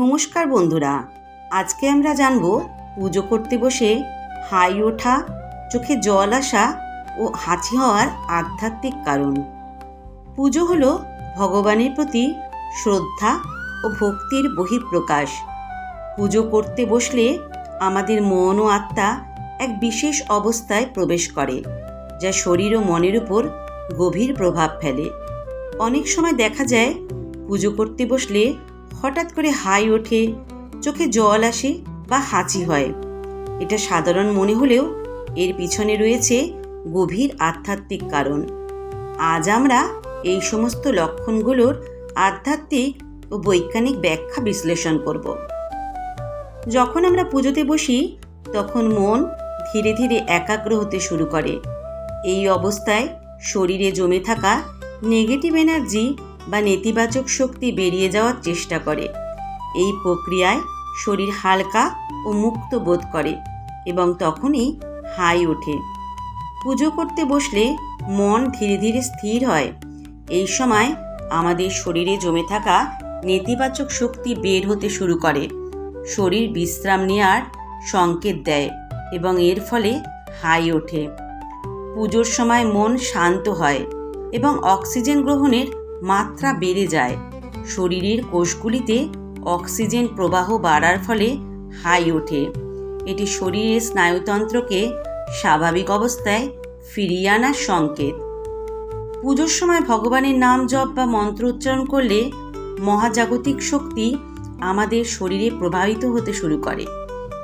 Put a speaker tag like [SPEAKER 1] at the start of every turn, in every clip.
[SPEAKER 1] নমস্কার বন্ধুরা, আজকে আমরা জানব পুজো করতে বসে হাই ওঠা, চোখে জল আসা ও হাঁচি হওয়ার আধ্যাত্মিক কারণ। পুজো হলো ভগবানের প্রতি শ্রদ্ধা ও ভক্তির বহিঃপ্রকাশ। পুজো করতে বসলে আমাদের মন ও আত্মা এক বিশেষ অবস্থায় প্রবেশ করে, যা শরীর ও মনের উপর গভীর প্রভাব ফেলে। অনেক সময় দেখা যায় পুজো করতে বসলে হঠাৎ করে হাই ওঠে, চোখে জল আসে বা হাঁচি হয়। এটা সাধারণ মনে হলেও এর পিছনে রয়েছে গভীর আধ্যাত্মিক কারণ। আজ আমরা এই সমস্ত লক্ষণগুলোর আধ্যাত্মিক ও বৈজ্ঞানিক ব্যাখ্যা বিশ্লেষণ করব। যখন আমরা পুজোতে বসি, তখন মন ধীরে ধীরে একাগ্র হতে শুরু করে। এই অবস্থায় শরীরে জমে থাকা নেগেটিভ এনার্জি বা নেতিবাচক শক্তি বেরিয়ে যাওয়ার চেষ্টা করে। এই প্রক্রিয়ায় শরীর হালকা ও মুক্ত বোধ করে এবং তখনই হাই ওঠে। পুজো করতে বসলে মন ধীরে ধীরে স্থির হয়। এই সময় আমাদের শরীরে জমে থাকা নেতিবাচক শক্তি বের হতে শুরু করে। শরীর বিশ্রাম নেওয়ার সংকেত দেয় এবং এর ফলে হাই ওঠে। পুজোর সময় মন শান্ত হয় এবং অক্সিজেন গ্রহণের মাত্রা বেড়ে যায়। শরীরের কোষগুলিতে অক্সিজেন প্রবাহ বাড়ার ফলে হাই ওঠে। এটি শরীরের স্নায়ুতন্ত্রকে স্বাভাবিক অবস্থায় ফিরিয়ে আনার সংকেত। পুজোর সময় ভগবানের নাম জপ বা মন্ত্র উচ্চারণ করলে মহাজাগতিক শক্তি আমাদের শরীরে প্রবাহিত হতে শুরু করে।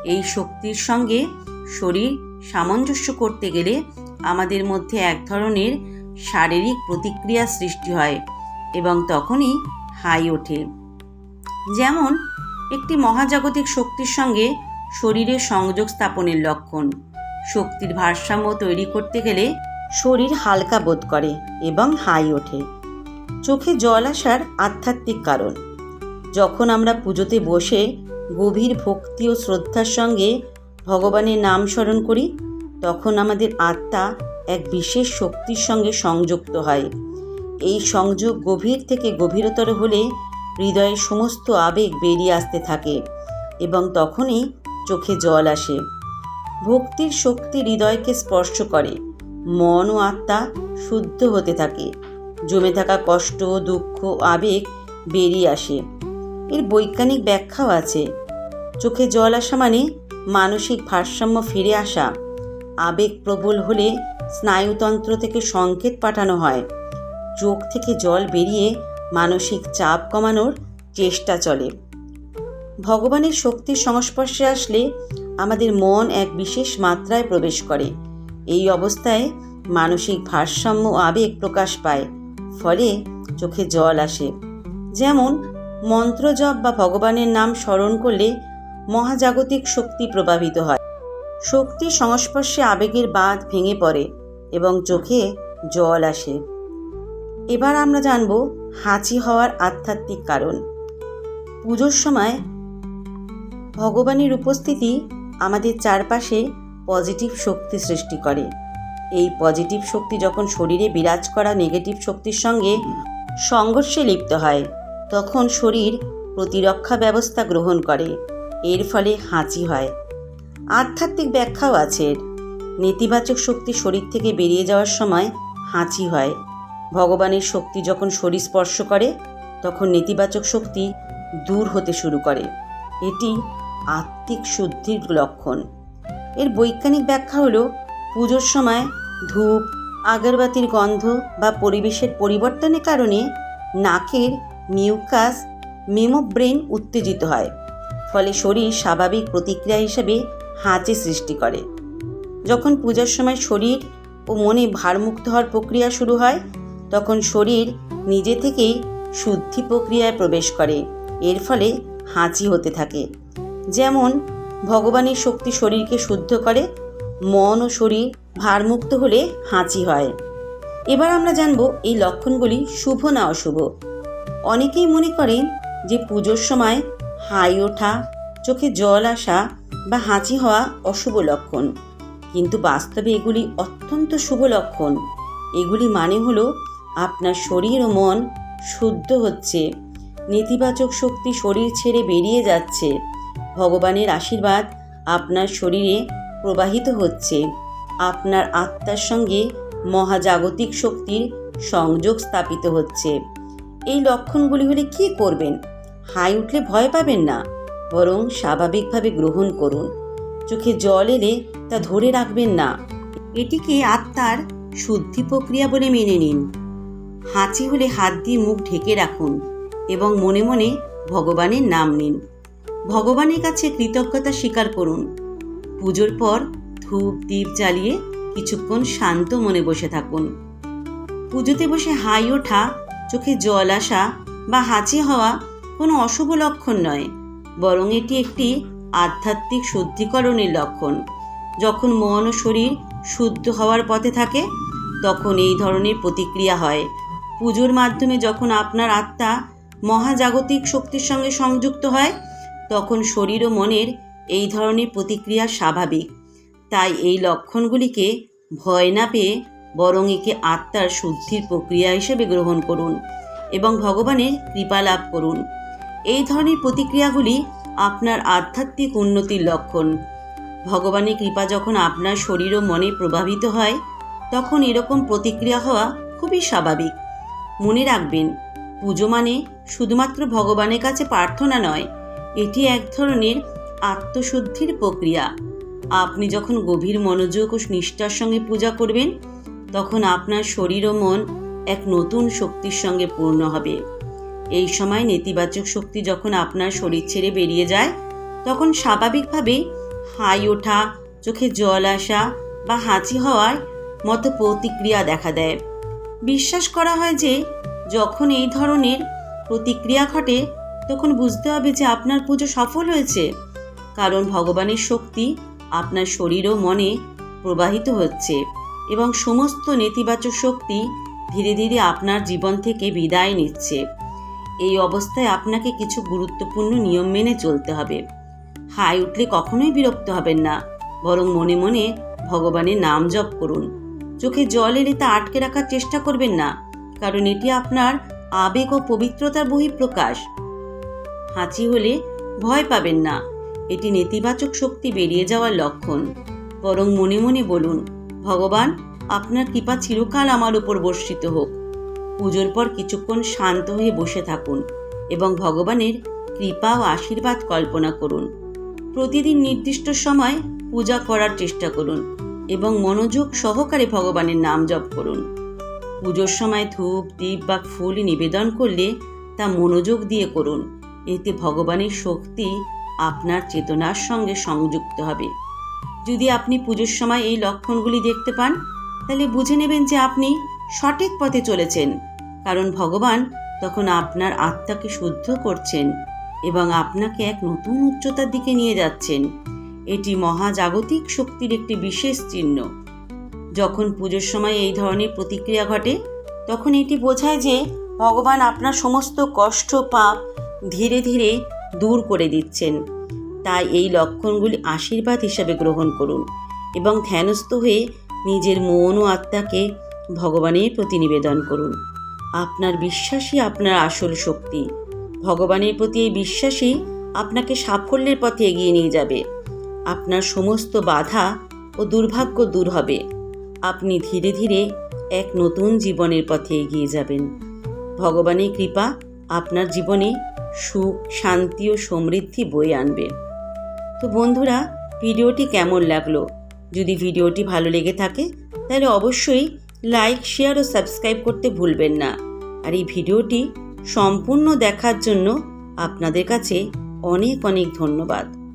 [SPEAKER 1] এই শক্তির সঙ্গে শরীর সামঞ্জস্য করতে গেলে আমাদের মধ্যে এক ধরনের শারীরিক প্রতিক্রিয়া সৃষ্টি হয়। এবং তখনই হাই ওঠে। যেমন একটি মহাজাগতিক শক্তির সঙ্গে শরীরের সংযোগ স্থাপনের লক্ষণ। শক্তির ভারসাম্য তৈরি করতে গেলে শরীর হালকা বোধ করে এবং হাই ওঠে। চোখে জল আসার আধ্যাত্মিক কারণ। যখন আমরা পুজোতে বসে গভীর ভক্তি ও শ্রদ্ধার সঙ্গে ভগবানের নাম স্মরণ করি, তখন আমাদের আত্মা এক বিশেষ শক্তির সঙ্গে সংযুক্ত হয়। এই সংযোগ গভীর থেকে গভীরতর হলে হৃদয়ের সমস্ত আবেগ বেরিয়ে আসতে থাকে এবং তখনই চোখে জল আসে। ভক্তির শক্তি হৃদয়কে স্পর্শ করে। মন ও আত্মা শুদ্ধ হতে থাকে। জমে থাকা কষ্ট, দুঃখ, আবেগ বেরিয়ে আসে। এর বৈজ্ঞানিক ব্যাখ্যাও আছে। চোখে জল আসা মানে মানসিক ভারসাম্য ফিরে আসা। আবেগ প্রবল হলে স্নায়ুতন্ত্র থেকে সংকেত পাঠানো হয়। চোখ থেকে জল বেরিয়ে মানসিক চাপ কমানোর চেষ্টা চলে। ভগবানের শক্তির সংস্পর্শে আসলে আমাদের মন এক বিশেষ মাত্রায় প্রবেশ করে। এই অবস্থায় মানসিক ভারসাম্য আবেগ প্রকাশ পায়, ফলে চোখে জল আসে। যেমন মন্ত্র জপ বা ভগবানের নাম স্মরণ করলে মহাজাগতিক শক্তি প্রভাবিত হয়। শক্তির সংস্পর্শে আবেগের বাঁধ ভেঙে পড়ে এবং চোখে জল আসে। এবার আমরা জানব হাঁচি হওয়ার আধ্যাত্মিক কারণ। পুজোর সময় ভগবানের উপস্থিতি আমাদের চারপাশে পজিটিভ শক্তি সৃষ্টি করে। এই পজিটিভ শক্তি যখন শরীরে বিরাজ করা নেগেটিভ শক্তির সঙ্গে সংঘর্ষে লিপ্ত হয়, তখন শরীর প্রতিরক্ষা ব্যবস্থা গ্রহণ করে, এর ফলে হাঁচি হয়। আধ্যাত্মিক ব্যাখ্যাও আছে নেতিবাচক শক্তি শরীর থেকে বেরিয়ে যাওয়ার সময় হাঁচি হয়। ভগবানের শক্তি যখন শরীর স্পর্শ করে, তখন নেতিবাচক শক্তি দূর হতে শুরু করে। এটি আত্মিক শুদ্ধির লক্ষণ। এর বৈজ্ঞানিক ব্যাখ্যা হলো, পুজোর সময় ধূপ, আগরবাতির গন্ধ বা পরিবেশের পরিবর্তনের কারণে নাকের মিউকাস, মেমোব্রেন উত্তেজিত হয়। ফলে শরীর স্বাভাবিক প্রতিক্রিয়া হিসেবে হাঁচি সৃষ্টি করে। যখন পূজার সময় শরীর ও মনে ভারমুক্ত হওয়ার প্রক্রিয়া শুরু হয় তখন শরীর নিজে থেকেই শুদ্ধি প্রক্রিয়ায় প্রবেশ করে। এর ফলে হাঁচি হতে থাকে। যেমন, ভগবানের শক্তি শরীরকে শুদ্ধ করে, মন ও শরীর ভারমুক্ত হলে হাঁচি হয়। এবার আমরা জানব এই লক্ষণগুলি শুভ না অশুভ। অনেকেই মনে করেন যে পুজোর সময় হাই ওঠা, চোখে জল আসা বা হাঁচি হওয়া অশুভ লক্ষণ। কিন্তু বাস্তবে এগুলি অত্যন্ত শুভ লক্ষণ। এগুলি মানে হলো আপনার শরীর ও মন শুদ্ধ হচ্ছে। নেতিবাচক শক্তি শরীর ছেড়ে বেরিয়ে যাচ্ছে। ভগবানের আশীর্বাদ আপনার শরীরে প্রবাহিত হচ্ছে। আপনার আত্মার সঙ্গে মহাজাগতিক শক্তির সংযোগ স্থাপিত হচ্ছে। এই লক্ষণগুলি হলে কি করবেন? হাই উঠলে ভয় পাবেন না। বরং স্বাভাবিকভাবে গ্রহণ করুন। চোখে জল এলে তা ধরে রাখবেন না। এটিকে আত্মার শুদ্ধি প্রক্রিয়া বলে মেনে নিন। হাঁচি হলে হাত দিয়ে মুখ ঢেকে রাখুন এবং মনে মনে ভগবানের নাম নিন। ভগবানের কাছে কৃতজ্ঞতা স্বীকার করুন। পুজোর পর ধূপ দ্বীপ জ্বালিয়ে কিছুক্ষণ শান্ত মনে বসে থাকুন। পুজোতে বসে হাই ওঠা, চোখে জল আসা বা হাঁচি হওয়া কোনো অশুভ লক্ষণ নয়, বরং এটি একটি আধ্যাত্মিক শুদ্ধিকরণের লক্ষণ। যখন মন ও শরীর শুদ্ধ হওয়ার পথে থাকে, তখন এই ধরনের প্রতিক্রিয়া হয়। পুজোর মাধ্যমে যখন আপনার আত্মা মহাজাগতিক শক্তির সঙ্গে সংযুক্ত হয়, তখন শরীর ও মনের এই ধরনের প্রতিক্রিয়া স্বাভাবিক। তাই এই লক্ষণগুলিকে ভয় না পেয়ে বরং একে আত্মার শুদ্ধির প্রক্রিয়া হিসেবে গ্রহণ করুন এবং ভগবানের কৃপা লাভ করুন। এই ধরনের প্রতিক্রিয়াগুলি আপনার আধ্যাত্মিক উন্নতির লক্ষণ। ভগবানের কৃপা যখন আপনার শরীর ও মনে প্রভাবিত হয়, তখন এরকম প্রতিক্রিয়া হওয়া খুবই স্বাভাবিক। মনে রাখবেন, পুজো মানে শুধুমাত্র ভগবানের কাছে প্রার্থনা নয়, এটি এক ধরনের আত্মশুদ্ধির প্রক্রিয়া। আপনি যখন গভীর মনোযোগ ও নিষ্ঠার সঙ্গে পূজা করবেন, তখন আপনার শরীর ও মন এক নতুন শক্তির সঙ্গে পূর্ণ হবে। এই সময় নেতিবাচক শক্তি যখন আপনার শরীর ছেড়ে বেরিয়ে যায়, তখন স্বাভাবিকভাবে হাই ওঠা, চোখে জল আসা বা হাঁচি হওয়ার মতো প্রতিক্রিয়া দেখা দেয়। বিশ্বাস করা হয় যে যখন এই ধরনের প্রতিক্রিয়া ঘটে, তখন বুঝতে হবে যে আপনার পুজো সফল হয়েছে। কারণ ভগবানের শক্তি আপনার শরীর ও মনে প্রবাহিত হচ্ছে এবং সমস্ত নেতিবাচক শক্তি ধীরে ধীরে আপনার জীবন থেকে বিদায় নিচ্ছে। এই অবস্থায় আপনাকে কিছু গুরুত্বপূর্ণ নিয়ম মেনে চলতে হবে। হাই উঠলে কখনোই বিরক্ত হবেন না, বরং মনে মনে ভগবানের নাম জপ করুন। চোখে জল এলে তা আটকে রাখার চেষ্টা করবেন না, কারণ এটি আপনার আবেগ ও পবিত্রতার বহিঃপ্রকাশ। হাঁচি হলে ভয় পাবেন না, এটি নেতিবাচক শক্তি বেরিয়ে যাওয়ার লক্ষণ। বরং মনে মনে বলুন, ভগবান, আপনার কৃপা চিরকাল আমার উপর বর্ষিত হোক। পুজোর পর কিছুক্ষণ শান্ত হয়ে বসে থাকুন এবং ভগবানের কৃপা ও আশীর্বাদ কল্পনা করুন। প্রতিদিন নির্দিষ্ট সময় পূজা করার চেষ্টা করুন। এবং মনোযোগ সহকারে ভগবানের নাম জপ করুন। পুজোর সময় ধূপ দ্বীপ বা ফুল নিবেদন করলে তা মনোযোগ দিয়ে করুন। এতে ভগবানের শক্তি আপনার চেতনার সঙ্গে সংযুক্ত হবে। যদি আপনি পুজোর সময় এই লক্ষণগুলি দেখতে পান, তাহলে বুঝে নেবেন যে আপনি সঠিক পথে চলেছেন। কারণ ভগবান তখন আপনার আত্মাকে শুদ্ধ করছেন এবং আপনাকে এক নতুন উচ্চতার দিকে নিয়ে যাচ্ছেন। এটি মহাজাগতিক শক্তির একটি বিশেষ চিহ্ন। যখন পুজোর সময় এই ধরনের প্রতিক্রিয়া ঘটে, তখন এটি বোঝায় যে ভগবান আপনার সমস্ত কষ্ট, পাপ ধীরে ধীরে দূর করে দিচ্ছেন। তাই এই লক্ষণগুলি আশীর্বাদ হিসাবে গ্রহণ করুন এবং ধ্যানস্থ হয়ে নিজের মন ও আত্মাকে ভগবানের প্রতি নিবেদন করুন। আপনার বিশ্বাসই আপনার আসল শক্তি। ভগবানের প্রতি এই বিশ্বাসই আপনাকে সাফল্যের পথে এগিয়ে নিয়ে যাবে। আপনার সমস্ত বাধা ও দুর্ভাগ্য দূর হবে। আপনি ধীরে ধীরে এক নতুন জীবনের পথে এগিয়ে যাবেন। ভগবানের কৃপা আপনার জীবনে সুখ, শান্তি ও সমৃদ্ধি বয়ে আনবে। তো বন্ধুরা, ভিডিওটি কেমন লাগল? যদি ভিডিওটি ভালো লেগে থাকে, তাহলে অবশ্যই লাইক, শেয়ার ও সাবস্ক্রাইব করতে ভুলবেন না। আর এই ভিডিওটি সম্পূর্ণ দেখার জন্য আপনাদের কাছে অনেক অনেক ধন্যবাদ।